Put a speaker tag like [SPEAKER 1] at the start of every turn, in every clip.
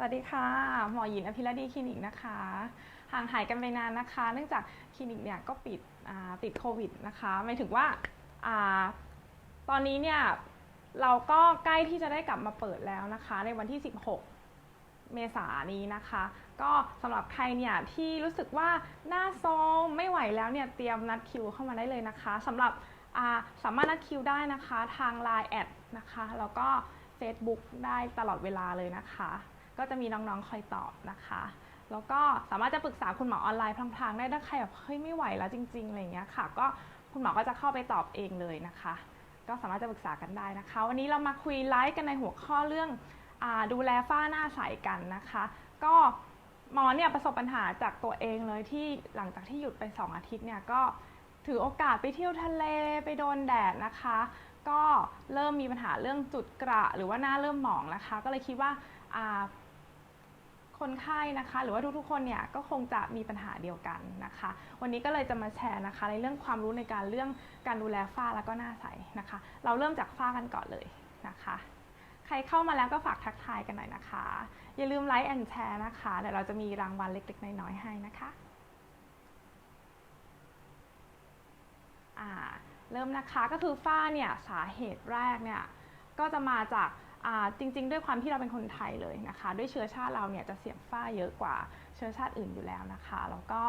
[SPEAKER 1] สวัสดีค่ะ หมอหยินอภิรดีคลินิกนะคะ ห่างหายกันไปนานนะคะ เนื่องจากคลินิกเนี่ยก็ปิดติดโควิดนะคะหมายถึงว่าอตอนนี้เนี่ยเราก็ใกล้ที่จะได้กลับมาเปิดแล้วนะคะ ในวันที่ 16 เมษายนนี้นะคะ ก็สำหรับใครเนี่ยที่รู้สึกว่าหน้าโซมไม่ไหวแล้วเนี่ยเตรียมนัดคิวเข้ามาได้เลยนะคะสำหรับสามารถนัดคิวได้นะคะทาง Line แอดนะคะ แล้วก็ Facebook ได้ตลอดเวลาเลยนะคะ ก็จะมีน้องๆคอยตอบนะคะ แล้วก็สามารถจะปรึกษาคุณหมอออนไลน์พลางๆได้ถ้าใครแบบเฮ้ยไม่ไหวแล้วจริงๆอะไรอย่างเงี้ยค่ะ ก็คุณหมอก็จะเข้าไปตอบเองเลยนะคะ ก็สามารถจะปรึกษากันได้นะคะ วันนี้เรามาคุยไลฟ์กันในหัวข้อเรื่องอดูแลฝ้าหน้าใสกันนะคะ ก็หมอเนี่ยประสบปัญหาจากตัวเองเลยที่หลังจากที่หยุดไป 2 อาทิตย์เนี่ยก็ถือโอกาสไปเที่ยวทะเลไปโดนแดดนะคะ ก็เริ่มมีปัญหาเรื่องจุดกระหรือว่าหน้าเริ่มหมองนะคะ ก็เลยคิดว่า คนไข้นะคะ หรือว่าทุกๆคนเนี่ยก็คงจะมีปัญหาเดียวกันนะคะ วันนี้ก็เลยจะมาแชร์นะคะ ในเรื่องความรู้ในการเรื่องการดูแลฝ้าแล้วก็หน้าใสนะคะ เราเริ่มจากฝ้ากันก่อนเลยนะคะใครเข้ามาแล้วก็ฝากทักทายกันหน่อยนะคะ อย่าลืมไลค์แอนแชร์นะคะเดี๋ยวเราจะมีรางวัลเล็ก ๆ น้อยๆให้นะคะเริ่มนะคะก็คือฝ้าเนี่ยสาเหตุแรกเนี่ยก็จะมาจาก จริงๆ ด้วยความที่เราเป็นคนไทยเลยนะคะ ด้วยเชื้อชาติเราเนี่ยจะเสี่ยงฝ้าเยอะกว่าเชื้อชาติอื่นอยู่แล้วนะคะ แล้วก็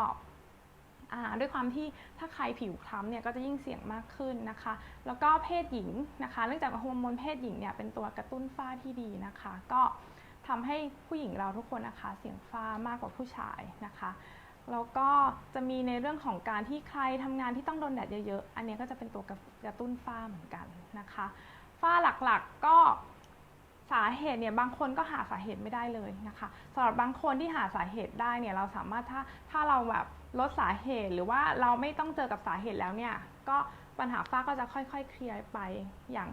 [SPEAKER 1] ด้วยความที่ถ้าใครผิวคล้ำเนี่ยก็จะยิ่งเสี่ยงมากขึ้นนะคะ แล้วก็เพศหญิงนะคะเนื่องจากฮอร์โมนเพศหญิงเนี่ยเป็นตัวกระตุ้นฝ้าที่ดีนะคะ ก็ทำให้ผู้หญิงเราทุกคนนะคะ เสี่ยงฝ้ามากกว่าผู้ชายนะคะแล้วก็จะมีในเรื่องของการที่ใครทำงานที่ต้องโดนแดดเยอะๆ อันนี้ก็จะเป็นตัวกระตุ้นฝ้าเหมือนกันนะคะ ฝ้าหลักๆก็ สาเหตุเนี่ยบางคนก็หาสาเหตุไม่ได้เลยนะคะสำหรับบางคนที่หาสาเหตุได้เนี่ยเราสามารถถ้าถ้าเราแบบลดสาเหตุหรือว่าเราไม่ต้องเจอกับสาเหตุแล้วเนี่ยก็ปัญหาฝ้าก็จะค่อยๆ เคลียร์ไปอย่าง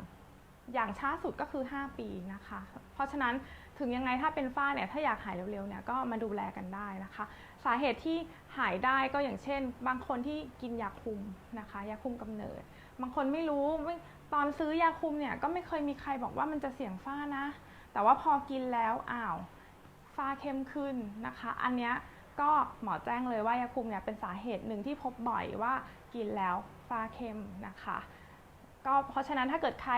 [SPEAKER 1] อย่างช้าสุดก็คือ 5 ปีนะคะ เพราะฉะนั้นถึงยังไงถ้าเป็นฝ้าเนี่ยถ้าอยากหายเร็วๆเนี่ยก็มาดูแลกันได้นะคะ สาเหตุที่หายได้ก็อย่างเช่น บางคนที่กินยาคุมนะคะยาคุมกำเนิด บางคนไม่รู้ไม่ ตอนซื้อยาคุมเนี่ยก็ไม่เคยมีใครบอกว่ามันจะเสี่ยงฝ้านะ แต่ว่าพอกินแล้วอ้าวฝ้าเข้มขึ้นนะคะ อันเนี้ยก็หมอแจ้งเลยว่ายาคุมเนี่ยเป็นสาเหตุหนึ่งที่พบบ่อยว่ากินแล้วฝ้าเข้มนะคะ ก็เพราะฉะนั้นถ้าเกิดใคร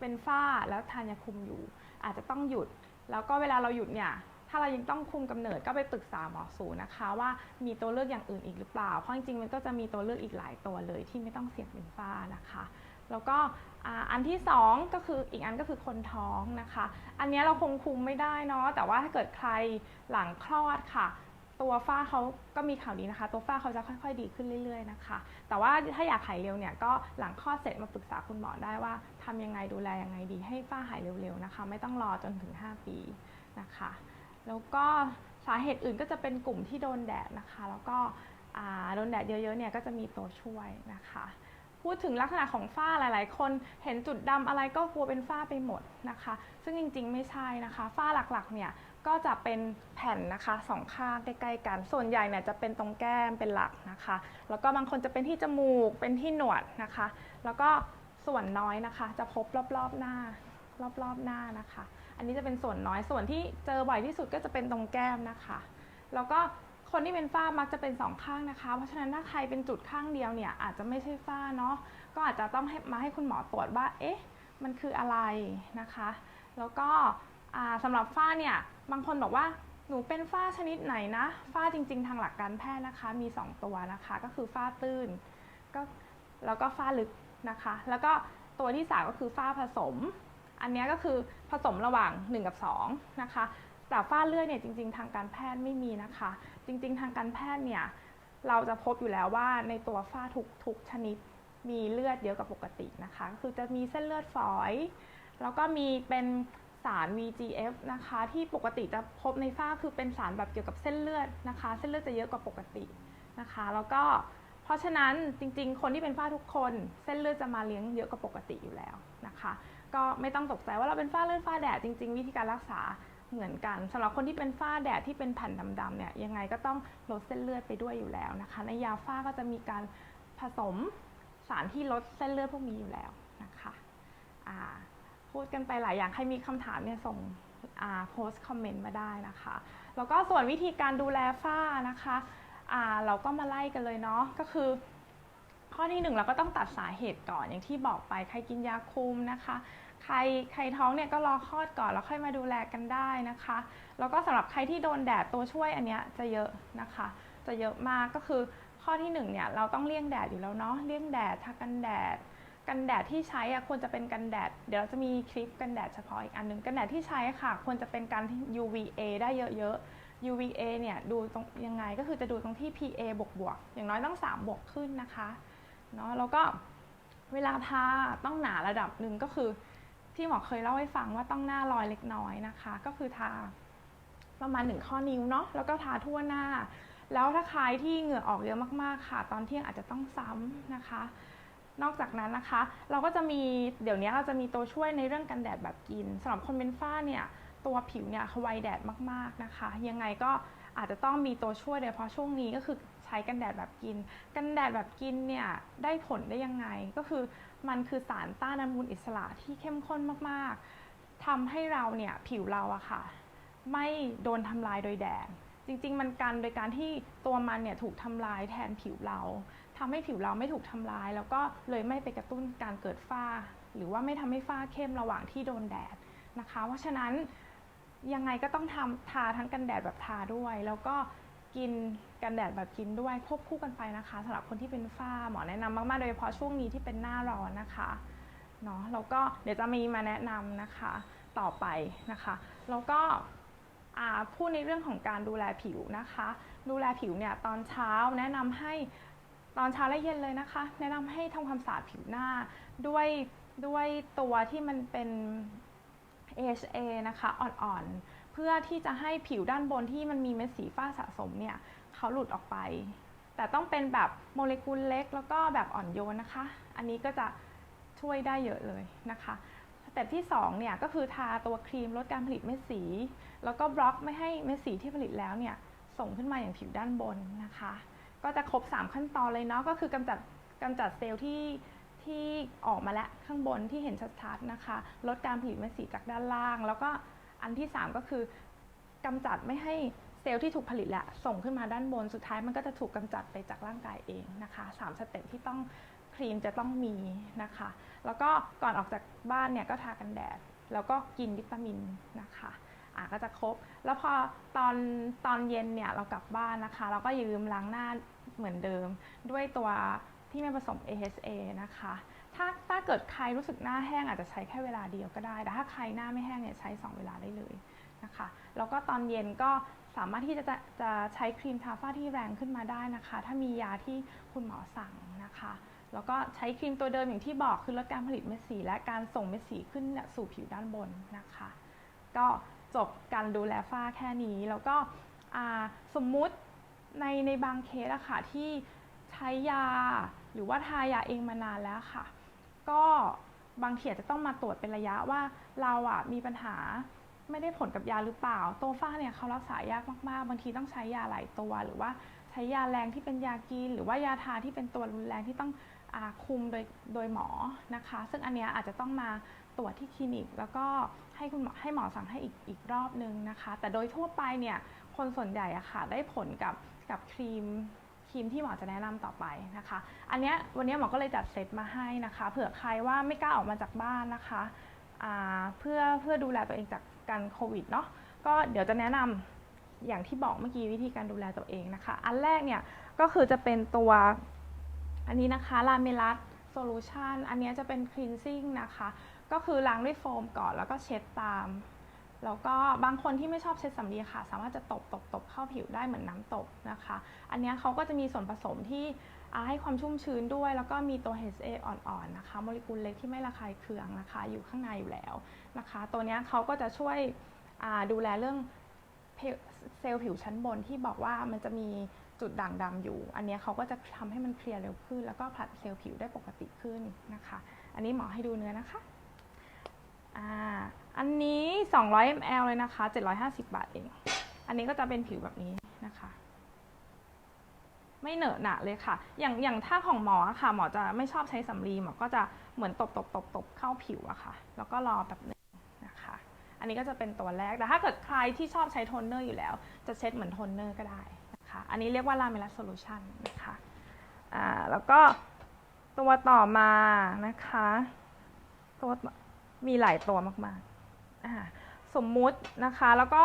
[SPEAKER 1] เป็นฝ้าแล้วทานยาคุมอยู่ อาจจะต้องหยุด แล้วก็เวลาเราหยุดเนี่ยถ้าเรายังต้องคุมกำเนิดก็ไปปรึกษาหมอสูนะคะว่ามีตัวเลือกอย่างอื่นอีกหรือเปล่า เพราะจริงๆมันก็จะมีตัวเลือกอีกหลายตัวเลยที่ไม่ต้องเสี่ยงเป็นฝ้านะคะ แล้วก็อันที่สองก็คืออีกอันก็คือคนท้องนะคะ อันนี้เราคงคุมไม่ได้เนาะแต่ว่าถ้าเกิดใครหลังคลอดค่ะ ตัวฝ้าเขาก็มีข่าวดีนะคะ ตัวฝ้าเขาจะค่อย ๆ ดีขึ้นเรื่อย ๆ นะคะ แต่ว่าถ้าอยากหายเร็วเนี่ยก็หลังคลอดเสร็จมาปรึกษาคุณหมอได้ว่าทำยังไงดูแลยังไงดีให้ฝ้าหายเร็วๆนะคะ ไม่ต้องรอจนถึง 5 ปีนะคะ แล้วก็สาเหตุอื่นก็จะเป็นกลุ่มที่โดนแดดนะคะ แล้วก็โดนแดดเยอะๆเนี่ยก็จะมีตัวช่วยนะคะ พูดถึงลักษณะของฝ้าหลาย ๆ คนเห็นจุดดำอะไรก็กลัวเป็นฝ้าไปหมดนะคะ ซึ่งจริง ๆ ไม่ใช่นะคะ ฝ้าหลัก ๆ เนี่ยก็จะเป็นแผ่นนะคะสองข้างใกล้ๆกัน ส่วนใหญ่เนี่ยจะเป็นตรงแก้มเป็นหลักนะคะ แล้วก็บางคนจะเป็นที่จมูกเป็นที่หนวดนะคะ แล้วก็ส่วนน้อยนะคะ จะพบรอบๆหน้ารอบๆหน้านะคะ อันนี้จะเป็นส่วนน้อยส่วนที่เจอบ่อยที่สุดก็จะเป็นตรงแก้มนะคะ แล้วก็ คนที่เป็นฝ้ามักจะเป็นสองข้างนะคะ เพราะฉะนั้นถ้าใครเป็นจุดข้างเดียวเนี่ยอาจจะไม่ใช่ฝ้าเนาะ ก็อาจจะต้องให้มาให้คุณหมอตรวจว่า เอ๊ะ มันคืออะไรนะคะ แล้วก็อ่าสำหรับฝ้าเนี่ยบางคนบอกว่าหนูเป็นฝ้าชนิดไหนนะ ฝ้าจริง ๆ ทางหลักการแพทย์นะคะ มี 2 ตัวนะคะ ก็คือฝ้าตื้นก็แล้วก็ฝ้าลึกนะคะ แล้วก็ตัวที่สามก็คือฝ้าผสม อันนี้ก็คือผสมระหว่าง 1 กับ2นะคะ แต่ฝ้าเลือดเนี่ยจริง ๆ ทางการแพทย์ไม่มีนะคะ จริง ๆ ทางการแพทย์เนี่ยเราจะพบอยู่แล้วว่าในตัวฝ้าทุกทุกชนิดมีเลือดเยอะกว่าปกตินะคะ คือจะมีเส้นเลือดฝอย แล้วก็มีเป็นสาร VGF นะคะ ที่ปกติจะพบในฝ้าคือเป็นสารแบบเกี่ยวกับเส้นเลือดนะคะ เส้นเลือดจะเยอะกว่าปกตินะคะ แล้วก็เพราะฉะนั้นจริง ๆ คนที่เป็นฝ้าทุกคนเส้นเลือดจะมาเลี้ยงเยอะกว่าปกติอยู่แล้วนะคะ ก็ไม่ต้องตกใจว่าเราเป็นฝ้าเลือดฝ้าแดดจริง ๆ วิธีการรักษา เหมือนกันสำหรับคนที่เป็นฝ้าแดดที่เป็นแผ่นดำๆเนี่ยยังไงก็ต้องลดเส้นเลือดไปด้วยอยู่แล้วนะคะ ในยาฝ้าก็จะมีการผสมสารที่ลดเส้นเลือดพวกนี้อยู่แล้วนะคะพูดกันไปหลายอย่างใครมีคำถามเนี่ยส่งโพสต์คอมเมนต์มาได้นะคะ แล้วก็ส่วนวิธีการดูแลฝ้านะคะเราก็มาไล่กันเลยเนาะก็คือ ข้อที่หนึ่งเราก็ต้องตัดสาเหตุก่อนอย่างที่บอกไปใครกินยาคุมนะคะ ใครใครท้องเนี่ยก็รอคลอดก่อนแล้วค่อยมาดูแลกันได้นะคะ แล้วก็สำหรับใครที่โดนแดดตัวช่วยอันเนี้ยจะเยอะนะคะ จะเยอะมากก็คือข้อที่หนึ่งเนี่ยเราต้องเลี่ยงแดดอยู่แล้วเนาะเลี่ยงแดดทากันแดด กันแดดที่ใช้อะควรจะเป็นกันแดด เดี๋ยวเราจะมีคลิปกันแดดเฉพาะอีกอันหนึ่งกันแดดที่ใช้ค่ะ ควรจะเป็นการ UVA ได้เยอะๆ UVA เนี่ยดูตรงยังไงก็คือจะดูตรงที่ PA บวกบวกๆอย่างน้อยต้อง3บวกขึ้นนะคะเนาะแล้วก็เวลาทาต้องหนาระดับหนึ่งก็คือ ที่หมอเคยเล่าให้ฟังว่าต้องหน้ารอยเล็กน้อยนะคะ ก็คือทาประมาณหนึ่งข้อนิ้วเนาะแล้วก็ทาทั่วหน้า แล้วถ้าใครที่เหงื่อออกเยอะมากๆค่ะ ตอนเที่ยงอาจจะต้องซ้ำนะคะ นอกจากนั้นนะคะ เราก็จะมีเดี๋ยวนี้เราจะมีตัวช่วยในเรื่องกันแดดแบบกินสำหรับคนเป็นฝ้าเนี่ยตัวผิวเนี่ยเขาไวแดดมากๆนะคะ ยังไงก็อาจจะต้องมีตัวช่วยโดยเฉพาะช่วงนี้ก็คือใช้กันแดดแบบกิน กันแดดแบบกินเนี่ยได้ผลได้ยังไงก็คือ มันคือสารต้านอนุมูลอิสระที่เข้มข้นมากๆทำให้เราเนี่ยผิวเราอะค่ะ ไม่โดนทำลายโดยแดดจริง ๆ มันกันโดยการที่ตัวมันเนี่ยถูกทำลายแทนผิวเราทำให้ผิวเราไม่ถูกทำลาย แล้วก็เลยไม่ไปกระตุ้นการเกิดฝ้า หรือว่าไม่ทำให้ฝ้าเข้มระหว่างที่โดนแดดนะคะ เพราะฉะนั้นยังไงก็ต้องทำทาทั้งกันแดดแบบทาด้วย แล้วก็ กินกันแดดแบบกินด้วยควบคู่กันไปนะคะสำหรับคนที่เป็นฝ้าหมอแนะนำมากๆ โดยเฉพาะช่วงนี้ที่เป็นหน้าร้อนนะคะเนาะแล้วก็เดี๋ยวจะมีมาแนะนำนะคะต่อไปนะคะ แล้วก็พูดในเรื่องของการดูแลผิวนะคะ ดูแลผิวเนี่ยตอนเช้าแนะนำให้ตอนเช้าและเย็นเลยนะคะ แนะนำให้ทำความสะอาดผิวหน้าด้วยด้วยตัวที่มันเป็น AHA นะคะอ่อนๆ พื่อที่จะให้ผิวด้านบนที่มันมีเม็ดสีฝ้าสะสมเนี่ยเขาหลุดออกไป แต่ต้องเป็นแบบโมเลกุลเล็กแล้วก็แบบอ่อนโยนนะคะ อันนี้ก็จะช่วยได้เยอะเลยนะคะสเต็ปที่2เนี่ยก็คือทาตัวครีมลดการผลิตเม็ดสี แล้วก็บล็อกไม่ให้เม็ดสีที่ผลิตแล้วเนี่ยส่งขึ้นมาอย่างผิวด้านบนนะคะ ก็จะครบ 3 ขั้นตอนเลยเนาะก็คือกำจัดกำจัดเซลล์ที่ที่ออกมาแล้วข้างบนที่เห็นชัดๆนะคะ ลดการผลิตเม็ดสีจากด้านล่าง แล้วก็ อันที่ 3 ก็คือกำจัดไม่ให้เซลล์ที่ถูกผลิตแหละส่งขึ้นมาด้านบนสุดท้ายมันก็จะถูกกำจัดไปจากร่างกายเองนะคะสามสเต็ปที่ต้องครีมจะต้องมีนะคะ แล้วก็ก่อนออกจากบ้านเนี่ยก็ทากันแดด แล้วก็กินวิตามินนะคะอะก็จะครบ แล้วพอตอนตอนเย็นเนี่ยเรากลับบ้านนะคะ เราก็ยืมล้างหน้าเหมือนเดิม ด้วยตัวที่ไม่ผสม AHA นะคะ ถ้าถ้าเกิดใครรู้สึกหน้าแห้งอาจจะใช้แค่เวลาเดียวก็ได้ แต่ถ้าใครหน้าไม่แห้งเนี่ยใช้ 2 เวลาได้เลยนะคะ แล้วก็ตอนเย็นก็สามารถที่จะจะจะใช้ครีมทาฝ้าที่แรงขึ้นมาได้นะคะ ถ้ามียาที่คุณหมอสั่งนะคะ แล้วก็ใช้ครีมตัวเดิมอย่างที่บอกคือลดการผลิตเม็ดสี และการส่งเม็ดสีขึ้นสู่ผิวด้านบนนะคะ ก็จบการดูแลฝ้าแค่นี้ แล้วก็สมมุติในในบางเคสอะค่ะที่ใช้ยาหรือว่าทายาเองมานานแล้วค่ะ ก็บางทีอาจจะต้องมาตรวจเป็นระยะว่าเราอะมีปัญหาไม่ได้ผลกับยาหรือเปล่า โตัวฝ้าเนี่ยเขารักษายากมากๆ บางทีต้องใช้ยาหลายตัว หรือว่าใช้ยาแรงที่เป็นยากิน หรือว่ายาทาที่เป็นตัวรุนแรงที่ต้องอคุมโดยโดยหมอนะคะ ซึ่งอันเนี้ยอาจจะต้องมาตรวจที่คลินิก แล้วก็ให้คุณหมอให้หมอสั่งให้อีกอีกรอบนึงนะคะ แต่โดยทั่วไปเนี่ยคนส่วนใหญ่อะค่ะได้ผลกับกับครีม รีมที่หมอจะแนะนำต่อไปนะคะ อันนี้วันนี้หมอก็เลยจัดเซตมาให้นะคะ เผื่อใครว่าไม่กล้าออกมาจากบ้านนะคะเพื่อเพื่อดูแลตัวเองจากการโควิดเนาะก็เดี๋ยวจะแนะนำอย่างที่บอกเมื่อกี้วิธีการดูแลตัวเองนะคะ อันแรกเนี่ยก็คือจะเป็นตัวอันนี้นะคะลาเมลัสโซลูชันอันนี้จะเป็นคลีนซิ่งนะคะ ก็คือล้างด้วยโฟมก่อนแล้วก็เช็ดตาม แล้วก็บางคนที่ไม่ชอบเช็ดสำลีค่ะ สามารถจะตบตบตบเข้าผิวได้เหมือนน้ำตบนะคะ อันนี้เขาก็จะมีส่วนผสมที่ให้ความชุ่มชื้นด้วย แล้วก็มีตัว HA อ่อนๆนะคะ โมเลกุลเล็กที่ไม่ระคายเคืองนะคะ อยู่ข้างในอยู่แล้วนะคะ ตัวนี้เขาก็จะช่วยดูแลเรื่องเซลล์ผิวชั้นบนที่บอกว่ามันจะมีจุดด่างดำอยู่ อันนี้เขาก็จะทำให้มันเคลียร์เร็วขึ้น แล้วก็ผลัดเซลล์ผิวได้ปกติขึ้นนะคะ อันนี้หมอให้ดูเนื้อนะคะ อ่า อันนี้ 200 ml เลยนะคะ 750 บาทเอง อันนี้ก็จะเป็นผิวแบบนี้นะคะ ไม่เหนอะหนะเลยค่ะ อย่างอย่างถ้าของหมอค่ะ หมอจะไม่ชอบใช้สำลีหมอก็จะเหมือนตบตบตบตบเข้าผิวอะค่ะ แล้วก็รอแบบนึงนะคะ อันนนี้ก็จะเป็นตัวแรก แต่ถ้าเกิดใครที่ชอบใช้โทนเนอร์อยู่แล้ว จะเช็ดเหมือนโทนเนอร์ก็ได้นะคะ อันนี้เรียกว่าลาเมลัสโซลูชันนะคะอ่าแล้วก็ตัวต่อมานะคะ ตัว มีหลายตัวมากๆอ่าสมมุตินะคะแล้วก็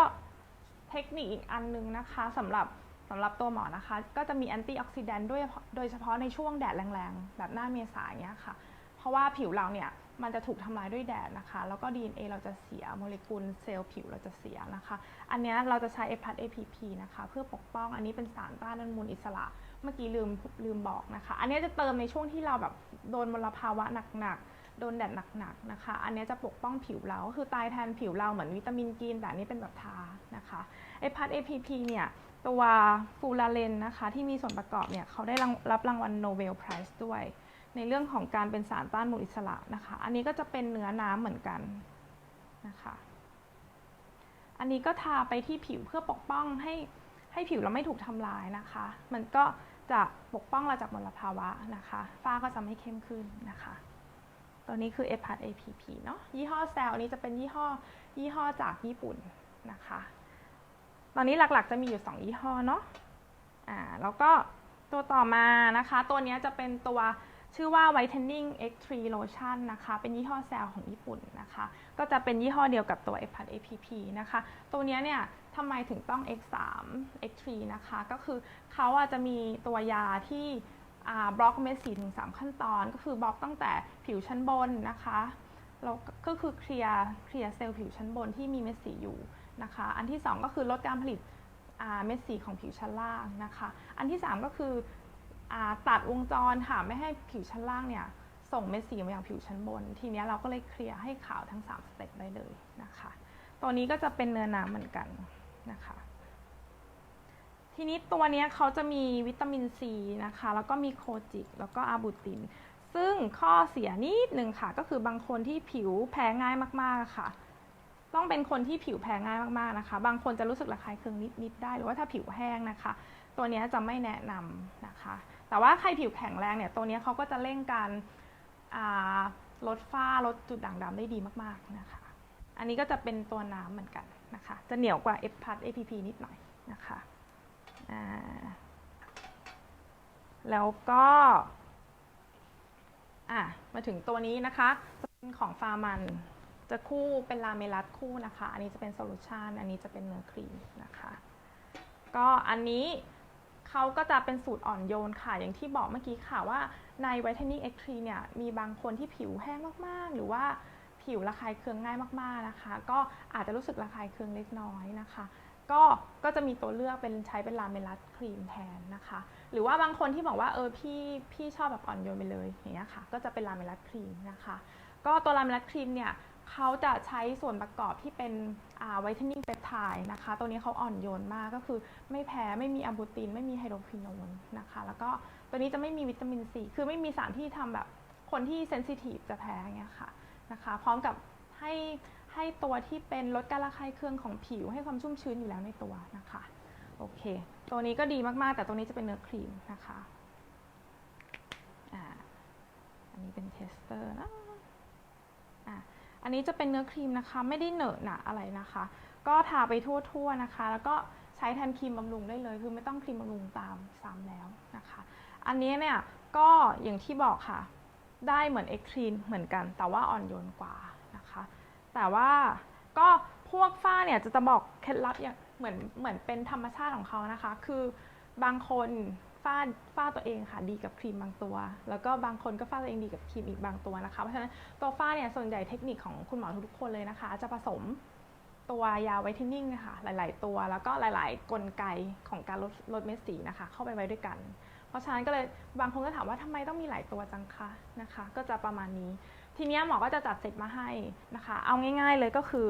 [SPEAKER 1] เทคนิคอีกอันนึงนะคะสำหรับสำหรับตัวหมอนะคะ ก็จะมีแอนตี้ออกซิแดนต์ด้วยโดยเฉพาะในช่วงแดดแรงๆ แบบหน้าเมษายเงี้ยค่ะ เพราะว่าผิวเราเนี่ยมันจะถูกทำลายด้วยแดดนะคะ แล้วก็ DNA เราจะเสียโมเลกุลเซลล์ผิวเราจะเสียนะคะ อันนี้เราจะใช้เอพัด APP นะคะ เพื่อปกป้องอันนี้เป็นสารต้านอนุมูลอิสระ เมื่อกี้ลืมลืมบอกนะคะ อันนี้จะเติมในช่วงที่เราแบบโดนมลภาวะหนักๆ โดนแดดหนักๆนะคะ อันนี้จะปกป้องผิวเราก็คือตายแทนผิวเราเหมือนวิตามินกรีนแต่อันนี้เป็นแบบทานะคะเอพัด APP เนี่ยตัวฟูลาเลนนะคะที่มีส่วนประกอบเนี่ยเขาได้รับรางวัลโนเบลไพรส์ด้วย ในเรื่องของการเป็นสารต้านอนุมูลอิสระนะคะ อันนี้ก็จะเป็นเนื้อน้ำเหมือนกันนะคะ อันนี้ก็ทาไปที่ผิวเพื่อปกป้องให้ให้ผิวเราไม่ถูกทำลายนะคะ มันก็จะปกป้องเราจากมลภาวะนะคะ ฝ้าก็จะไม่เข้มขึ้นนะคะ ตัวนี้คือ e p a r APP เนาะยี่ห้อแซลนี้จะเป็นยี่ห้อยี่ห้อจากญี่ปุ่นนะคะ ตอนนี้หลักๆจะมีอยู่ 2 ยี่ห้อเนาะอ่าแล้วก็ตัวต่อมานะคะ ตัวนี้จะเป็นตัวชื่อว่า Whitening X3 Lotion นะคะ เป็นยี่ห้อแซลของญี่ปุ่นนะคะ ก็จะเป็นยี่ห้อเดียวกับตัว e p a r APP นะคะ ตัวนี้เนี่ยทำไมถึงต้อง X3 X3 นะคะ ก็คือเขาอาจจะมีตัวยาที่ บล็อกเม็ดสีถึง3ขั้นตอน ก็คือบล็อกตั้งแต่ผิวชั้นบนนะคะแล้วก็คือเคลียร์เคลียร์เซลล์ผิวชั้นบนที่มีเม็ดสีอยู่นะคะ อันที่ 2 ก็คือลดการผลิตเม็ดสีของผิวชั้นล่างนะคะ อันที่ 3 ก็คืออตัดวงจรค่ะไม่ให้ผิวชั้นล่างเนี่ยส่งเม็ดสีมาอยังผิวชั้นบน ทีนี้เราก็เลยเคลียร์ให้ขาวทั้ง 3 สเต็ปได้เลยนะคะ ตัวนี้ก็จะเป็นเนื้อน้ำเหมือนกันนะคะ ทีนี้ตัวนี้เขาจะมีวิตามินซีนะคะ แล้วก็มีโคจิก แล้วก็อาบูติน ซึ่งข้อเสียนิดหนึ่งค่ะ ก็คือบางคนที่ผิวแพ้ง่ายมากๆค่ะ ต้องเป็นคนที่ผิวแพ้ง่ายมากๆนะคะ บางคนจะรู้สึกระคายเคืองนิดๆได้ หรือว่าถ้าผิวแห้งนะคะ ตัวนี้จะไม่แนะนำนะคะ แต่ว่าใครผิวแข็งแรงเนี่ย ตัวนี้เขาก็จะเร่งการลดฝ้าลดจุดด่างดำได้ดีมากๆนะคะ อันนี้ก็จะเป็นตัวน้ำเหมือนกันนะคะ จะเหนียวกว่า F พัด APP นิดหน่อยนะคะ แล้วก็มาถึงตัวนี้นะคะจะเป็นของฟาร์มันจะคู่เป็นลาเมลัสคู่นะคะ อันนี้จะเป็นโซลูชันอันนี้จะเป็นเนื้อครีมนะคะ ก็อันนี้เขาก็จะเป็นสูตรอ่อนโยนค่ะ อย่างที่บอกเมื่อกี้ค่ะว่าใน Whitening X3 เนี่ย มีบางคนที่ผิวแห้งมากๆ หรือว่าผิวระคายเคืองง่ายมากๆนะคะ ก็อาจจะรู้สึกระคายเคืองเล็กน้อยนะคะ ก็ก็จะมีตัวเลือกเป็นใช้เป็นลาเมลัสครีมแทนนะคะ หรือว่าบางคนที่บอกว่าเออพี่พี่ชอบแบบอ่อนโยนไปเลยอย่างเงี้ยค่ะก็จะเป็นลาเมลัสครีมนะคะ ก็ตัวลาเมลัสครีมเนี่ยเขาจะใช้ส่วนประกอบที่เป็นไวท์เทนนิ่งเปปไทด์นะคะ ตัวนี้เขาอ่อนโยนมากก็คือไม่แพ้ไม่มีอะบูติน ไม่มีไฮโดรควินอนนะคะ แล้วก็ตัวนี้จะไม่มีวิตามินซีคือไม่มีสารที่ทำแบบคนที่เซนซิทีฟจะแพ้เงี้ยค่ะนะคะ พร้อมกับให้ ให้ตัวที่เป็นลดการระคายเคืองของผิวให้ความชุ่มชื้นอยู่แล้วในตัวนะคะโอเค ตัวนี้ก็ดีมากๆ แต่ตัวนี้จะเป็นเนื้อครีมนะคะอ่าอันนี้เป็นเทสเตอร์นะอ่าอันนี้จะเป็นเนื้อครีมนะคะ ไม่ได้เหนอะหนะอะไรนะคะ ก็ทาไปทั่วๆนะคะ แล้วก็ใช้แทนครีมบำรุงได้เลย คือไม่ต้องครีมบำรุงตามซ้ำแล้วนะคะ อันนี้เนี่ยก็อย่างที่บอกค่ะ ได้เหมือนเอ็กครีนเหมือนกัน แต่ว่าอ่อนโยนกว่า แต่ว่าก็พวกฝ้าเนี่ยจะจะบอกเคล็ดลับอย่างเหมือนเหมือนเป็นธรรมชาติของเขานะคะ คือบางคนฝ้าฝ้าตัวเองค่ะดีกับครีมบางตัว แล้วก็บางคนก็ฝ้าตัวเองดีกับครีมอีกบางตัวนะคะ เพราะฉะนั้นตัวฝ้าเนี่ยส่วนใหญ่เทคนิคของคุณหมอทุกๆคนเลยนะคะ จะผสมตัวยาไวท์เทนนิ่งนะคะหลาย ๆ ตัว แล้วก็หลาย ๆ กลไกของการลดลดเม็ดสีนะคะ เข้าไปไว้ด้วยกัน เพราะฉะนั้นก็เลยบางคนก็ถามว่าทำไมต้องมีหลายตัวจังคะนะคะ ก็จะประมาณนี้ ทีนี้หมอก็จะจัดเซตมาให้นะคะ เอาง่าย ๆเลยก็คือ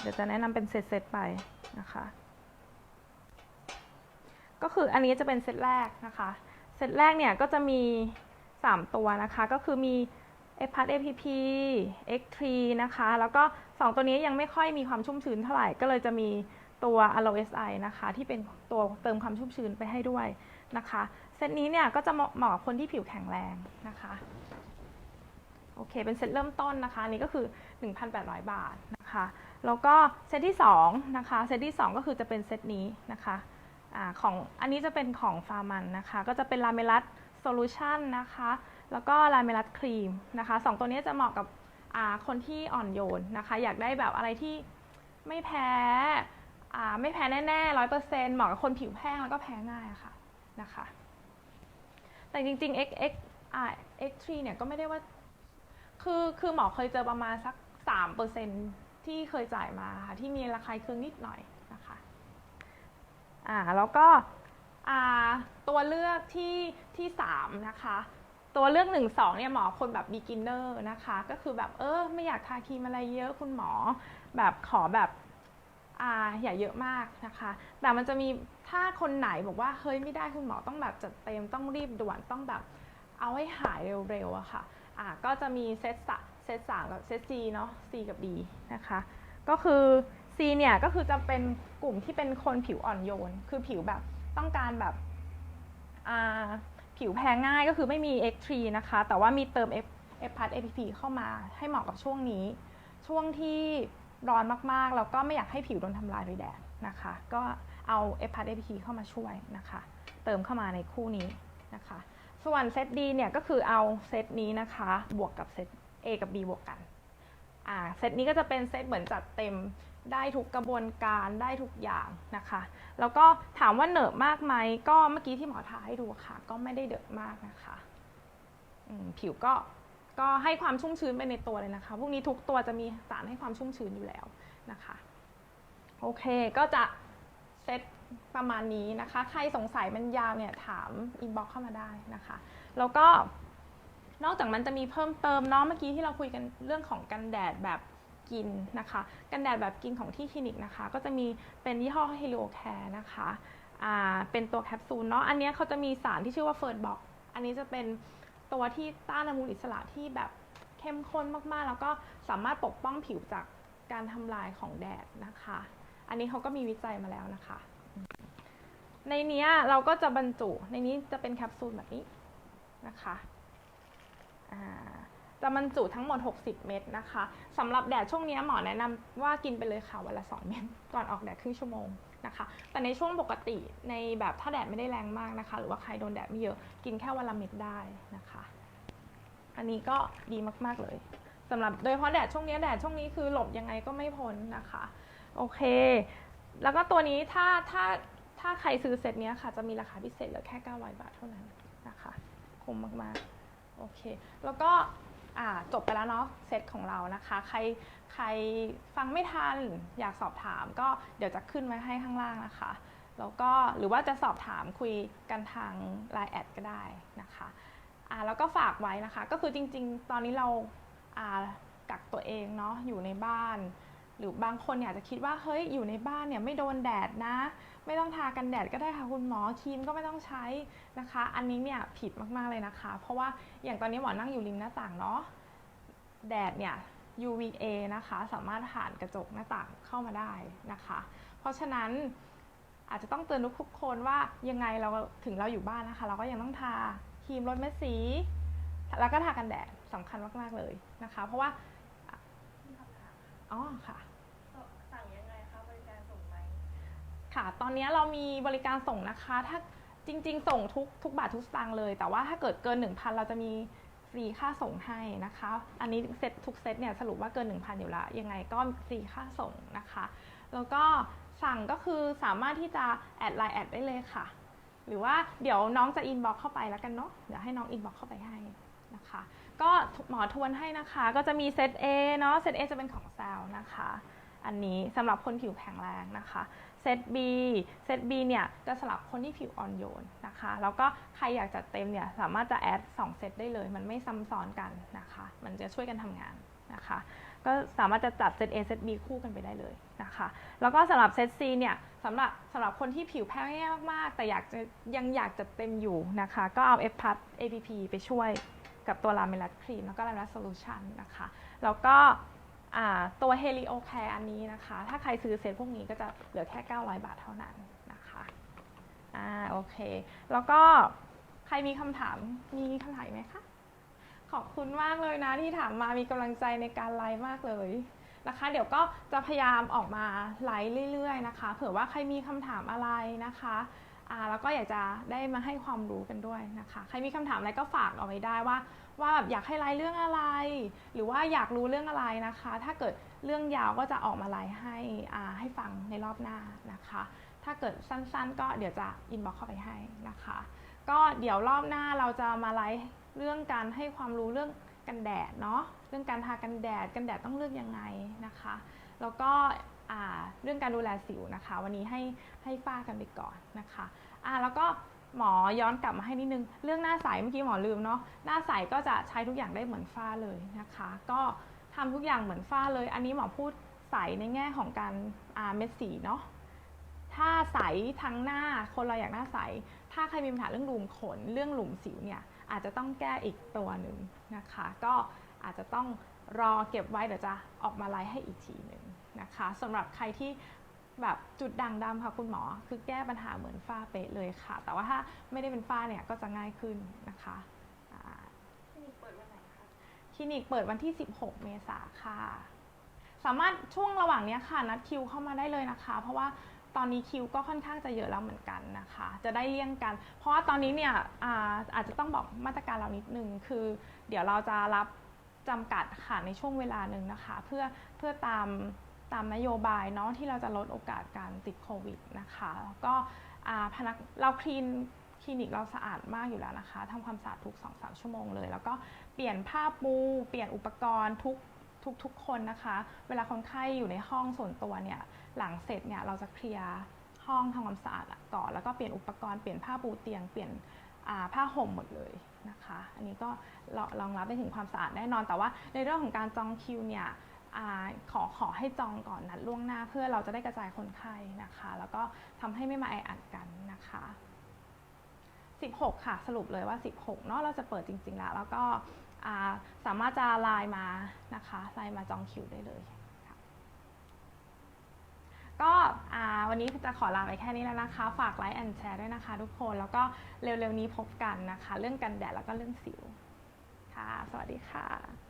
[SPEAKER 1] เดี๋ยวจะแนะนำเป็นเซตๆไปนะคะ ก็คืออันนี้จะเป็นเซตแรกนะคะ เซตแรกเนี่ยก็จะมี 3 ตัวนะคะ ก็คือมี e p a r APP X3 นะคะ แล้วก็ 2 ตัวนี้ยังไม่ค่อยมีความชุ่มชื้นเท่าไหร่ ก็เลยจะมีตัว Aloe SI นะคะ ที่เป็นตัวเติมความชุ่มชื้นไปให้ด้วยนะคะ เซตนี้เนี่ยก็จะเหมาะกับคนที่ผิวแข็งแรงนะคะ โอเค เป็นเซตเริ่มต้นนะคะนนี้ก็คือ 1,800 บาทนะคะ แล้วก็เซตที่2นะคะ เซตที่ 2 ก็คือจะเป็นเซตนี้นะคะอาของอันนี้จะเป็นของฟาร์มันนะคะ ก็จะเป็นลาเมลัสโซลูชันนะคะ แล้วก็ลาเมลัสครีมนะคะสองตัวนี้จะเหมาะกับอ่าคนที่อ่อนโยนนะคะ อยากได้แบบอะไรที่ไม่แพ้อ่าไม่แพ้แน่ๆร้อยเปอร์เซ็นต์เหมาะกับคนผิวแพ้งแล้วก็แพ้ง่ายะค่ะนะคะ แต่จริงๆ X X อ่า X3 เนี่ยก็ไม่ได้ว่า คือคือหมอเคยเจอประมาณสัก3%ที่เคยจ่ายมาค่ะที่มีราคายเคืองนิดหน่อยนะคะอ่าแล้วก็อ่าตัวเลือกที่ที่3นะคะตัวเลือก1 2เนี่ยหมอคนแบบ beginner นะคะ ก็คือแบบเออไม่อยากทาครีมอะไรเยอะคุณหมอ แบบขอแบบอ่าอย่าเยอะมากนะคะ แต่มันจะมีถ้าคนไหนบอกว่าเฮ้ยไม่ได้คุณหมอต้องแบบจัดเต็มต้องรีบด่วนต้องแบบเอาให้หายเร็วๆอะค่ะ อะก็จะมีเซตสเซตสามกับเซต C เนาะ C กับ D นะคะ ก็คือ C เนี่ยก็คือจะเป็นกลุ่มที่เป็นคนผิวอ่อนโยน คือผิวแบบต้องการแบบอ่าผิวแพ้ง่ายก็คือไม่มี X3 นะคะ แต่ว่ามีเติม F F พัด APP เข้ามาให้เหมาะกับช่วงนี้ ช่วงที่ร้อนมากๆ แล้วก็ไม่อยากให้ผิวโดนทำลายโดยแดดนะคะ ก็เอา F พัด APP เข้ามาช่วยนะคะ เติมเข้ามาในคู่นี้นะคะ ส่วนเซต D เนี่ยก็คือเอาเซตนี้นะคะ บวกกับเซต A กับ B บวกกันอ่าเซตนี้ก็จะเป็นเซตเหมือนจัดเต็มได้ทุกกระบวนการได้ทุกอย่างนะคะ แล้วก็ถามว่าเหนอะมากไหมก็เมื่อกี้ที่หมอทาให้ดูค่ะ ก็ไม่ได้เดอะมากนะคะผิวก็ก็ให้ความชุ่มชื้นไปในตัวเลยนะคะ พวกนี้ทุกตัวจะมีสารให้ความชุ่มชื้นอยู่แล้วนะคะ โอเคก็จะเซต ประมาณนี้นะคะ ใครสงสัยมันยาวเนี่ยถามอินบ็อกเข้ามาได้นะคะ แล้วก็นอกจากมันจะมีเพิ่มเติมเนาะเมื่อกี้ที่เราคุยกันเรื่องของกันแดดแบบกินนะคะ กันแดดแบบกินของที่คลินิกนะคะ ก็จะมีเป็นยี่ห้อ Helio Care นะคะอ่าเป็นตัวแคปซูลเนาะอันนี้เขาจะมีสารที่ชื่อว่าเฟิร์นบ็อกอันนี้จะเป็นตัวที่ต้านอนุมูลอิสระที่แบบเข้มข้นมากๆ แล้วก็สามารถปกป้องผิวจากการทำลายของแดดนะคะ อันนี้เขาก็มีวิจัยมาแล้วนะคะ ในนี้เราก็จะบรรจุ ในนี้จะเป็นแคปซูลแบบนี้นะคะจะบรรจุทั้งหมด 60 เม็ดนะคะสำหรับแดดช่วงนี้หมอแนะนำว่ากินไปเลยค่ะวันละ 2 เม็ดก่อนออกแดดครึ่งชั่วโมงนะคะ แต่ในช่วงปกติในแบบถ้าแดดไม่ได้แรงมากนะคะ หรือว่าใครโดนแดดไม่เยอะกินแค่วันละเม็ดได้นะคะ อันนี้ก็ดีมากๆเลยสำหรับโดยเฉพาะแดดช่วงนี้แดดช่วงนี้คือหลบยังไงก็ไม่พ้นนะคะ โอเค แล้วก็ตัวนี้ถ้าถ้า ถ้าใครซื้อเซตเนี้ยค่ะ จะมีราคาพิเศษเหลือแค่ 900 บาทเท่านั้นนะคะคุ้มมากๆ โอเค แล้วก็จบไปแล้วเนาะเซตของเรานะคะ ใครใครฟังไม่ทันอยากสอบถามก็เดี๋ยวจะขึ้นไว้ให้ข้างล่างนะคะ แล้วก็หรือว่าจะสอบถามคุยกันทาง Line แอดก็ได้นะคะอ่าแล้วก็ฝากไว้นะคะ ก็คือจริงๆ ตอนนี้เราอ่ากักตัวเองเนาะอยู่ในบ้าน หรือบางคนเนี่ยอาจจะคิดว่าเฮ้ยอยู่ในบ้านเนี่ยไม่โดนแดดนะ ไม่ต้องทากันแดดก็ได้ค่ะคุณหมอครีมก็ไม่ต้องใช้นะคะ อันนี้เนี่ยผิดมากๆเลยนะคะ เพราะว่าอย่างตอนนี้หมอนั่งอยู่ริมหน้าต่างเนาะแดดเนี่ย UVA นะคะสามารถผ่านกระจกหน้าต่างเข้ามาได้นะคะ เพราะฉะนั้นอาจจะต้องเตือนทุกคนว่ายังไงเราถึงเราอยู่บ้านนะคะ เราก็ยังต้องทาครีมลดเม็ดสี แล้วก็ทากันแดดสำคัญมาก ๆ เลยนะคะ เพราะว่า อ๋อค่ะ
[SPEAKER 2] สั่งยังไงคะบริการส่งไหม
[SPEAKER 1] ค่ะ ตอนนี้เรามีบริการส่งนะคะ ถ้าจริง ๆ ส่งทุกทุกบาททุกสตางค์เลย แต่ว่าถ้าเกิดเกิน 1,000 เราจะมีฟรีค่าส่งให้นะคะ อันนี้เซตทุกเซตเนี่ยสรุปว่าเกิน 1,000 อยู่แล้วยังไงก็ฟรีค่าส่งนะคะ แล้วก็สั่งก็คือสามารถที่จะแอดไลน์แอดได้เลยค่ะ หรือว่าเดี๋ยวน้องจะอินบ็อกเข้าไปแล้วกันเนาะเดี๋ยวให้น้องอินบ็อกเข้าไปให้นะคะ ก็หมอทวนให้นะคะ ก็จะมีเซต A เนาะเซต A จะเป็นของแซลนะคะ อันนี้สำหรับคนผิวแข็งแรงนะคะ เซต B เซต B เนี่ยจะสำหรับคนที่ผิวอ่อนโยนนะคะ แล้วก็ใครอยากจัดเต็มเนี่ยสามารถจะแอด2เซตได้เลย มันไม่ซ้ำซ้อนกันนะคะ มันจะช่วยกันทำงานนะคะ ก็สามารถจะจัดเซต A เซต B คู่กันไปได้เลยนะคะ แล้วก็สำหรับเซต C เนี่ยสำหรับสำหรับคนที่ผิวแพ้ง่ายมากๆ แต่อยากจะยังอยากจัดเต็มอยู่นะคะ ก็เอา F p a s APP ไปช่วยกับตัวลาเมลัสครีมแล้วก็ลาเมลัสโซลูชันนะคะ แล้วก็ ตัว Helio Care อันนี้นะคะ ถ้าใครซื้อเซตพวกนี้ก็จะเหลือแค่ 900 บาทเท่านั้นนะคะอ่าโอเค แล้วก็ใครมีคำถามมีคำถามไหมคะ ขอบคุณมากเลยนะที่ถามมามีกำลังใจในการไลฟ์มากเลยนะคะ เดี๋ยวก็จะพยายามออกมาไลฟ์เรื่อยๆนะคะ เผื่อว่าใครมีคำถามอะไรนะคะ แล้วก็อยากจะได้มาให้ความรู้กันด้วยนะคะ ใครมีคำถามอะไรก็ฝากเอาไว้ได้ว่า ว่าแบบอยากให้ไลฟ์เรื่องอะไร หรือว่าอยากรู้เรื่องอะไรนะคะ ถ้าเกิดเรื่องยาวก็จะออกมาไลฟ์ให้อ่าให้ฟังในรอบหน้านะคะ ถ้าเกิดสั้นๆ ก็เดี๋ยวจะอินบ็อกเข้าไปให้นะคะ ก็เดี๋ยวรอบหน้าเราจะมาไลฟ์เรื่องการให้ความรู้เรื่องกันแดดเนาะเรื่องการทากันแดดกันแดดต้องเลือกยังไงนะคะ แล้วก็ เรื่องการดูแลสิวนะคะ วันนี้ให้ให้ฝ้ากันไปก่อนนะคะอ่าแล้วก็หมอย้อนกลับมาให้นิดนึง เรื่องหน้าใสเมื่อกี้หมอลืมเนาะหน้าใสก็จะใช้ทุกอย่างได้เหมือนฝ้าเลยนะคะ ก็ทำทุกอย่างเหมือนฝ้าเลย อันนี้หมอพูดใสในแง่ของการอ่าเม็ดสีเนาะถ้าใสทั้งหน้าคนเราอยากหน้าใส ถ้าใครมีปัญหาเรื่องหลุมขนเรื่องหลุมสิวเนี่ยอาจจะต้องแก้อีกตัวหนึ่งนะคะ ก็อาจจะต้องรอเก็บไว้เดี๋ยวจะออกมาไลฟ์ให้อีกทีหนึ่ง นะคะสำหรับใครที่แบบจุดด่างดำค่ะคุณหมอ คือแก้ปัญหาเหมือนฝ้าเป๊ะเลยค่ะ แต่ว่าถ้าไม่ได้เป็นฝ้าเนี่ยก็จะง่ายขึ้นนะคะ
[SPEAKER 2] คลินิกเปิดวันไหนคะ
[SPEAKER 1] คลินิกเปิดวันที่ 16 เมษาค่ะ สามารถช่วงระหว่างนี้ค่ะนัดคิวเข้ามาได้เลยนะคะ เพราะว่าตอนนี้คิวก็ค่อนข้างจะเยอะแล้วเหมือนกันนะคะ จะได้เลี่ยงกัน เพราะว่าตอนนี้เนี่ยอาอาจจะต้องบอกมาตรการเรานิดนึงคือ เดี๋ยวเราจะรับจำกัดค่ะในช่วงเวลาหนึ่งนะคะ เพื่อเพื่อตาม ตามนโยบายเนาะที่เราจะลดโอกาสการติดโควิดนะคะแล้วก็พนักเราคลีนคลินิกเราสะอาดมากอยู่แล้วนะคะทำความสะอาดทุก 2-3 ชั่วโมงเลย แล้วก็เปลี่ยนผ้าปู เปลี่ยนอุปกรณ์ทุกทุกทุกคนนะคะ เวลาคนไข้อยู่ในห้องส่วนตัวเนี่ยหลังเสร็จเนี่ยเราจะเคลียร์ห้องทำความสะอาดก่อนแล้วก็เปลี่ยนอุปกรณ์เปลี่ยนผ้าปูเตียงเปลี่ยนผ้าห่มหมดเลยนะคะ อันนี้ก็รองรับได้ถึงความสะอาดแน่นอนแต่ว่าในเรื่องของการจองคิวเนี่ย อขอขอให้จองก่อนนัดล่วงหน้า เพื่อเราจะได้กระจายคนไข้นะคะ แล้วก็ทำให้ไม่มาแออัดกันนะคะ 16 ค่ะ สรุปเลยว่า 16เนาะเราจะเปิดจริง ๆ แล้ว แล้วก็สามารถจะไลน์มานะคะไลน์มาจองคิวได้เลยก็วันนี้จะขอลาไปแค่นี้แล้วนะคะ ฝากไลค์แอนแชร์ด้วยนะคะทุกคน แล้วก็เร็วๆนี้พบกันนะคะ เรื่องกันแดดแล้วก็เรื่องสิว ค่ะ สวัสดีค่ะ